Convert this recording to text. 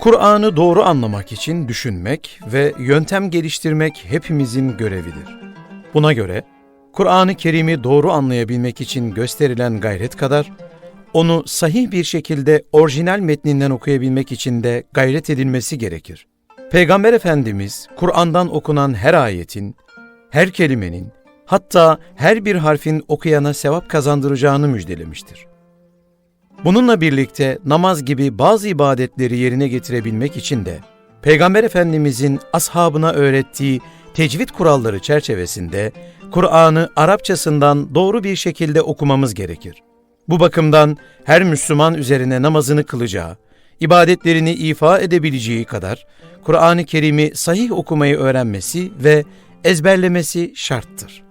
Kur'an'ı doğru anlamak için düşünmek ve yöntem geliştirmek hepimizin görevidir. Buna göre Kur'an-ı Kerim'i doğru anlayabilmek için gösterilen gayret kadar onu sahih bir şekilde orijinal metninden okuyabilmek için de gayret edilmesi gerekir. Peygamber Efendimiz Kur'an'dan okunan her ayetin, her kelimenin, hatta her bir harfin okuyana sevap kazandıracağını müjdelemiştir. Bununla birlikte namaz gibi bazı ibadetleri yerine getirebilmek için de Peygamber Efendimizin ashabına öğrettiği tecvid kuralları çerçevesinde Kur'an'ı Arapçasından doğru bir şekilde okumamız gerekir. Bu bakımdan her Müslüman üzerine namazını kılacağı, ibadetlerini ifa edebileceği kadar Kur'an-ı Kerim'i sahih okumayı öğrenmesi ve ezberlemesi şarttır.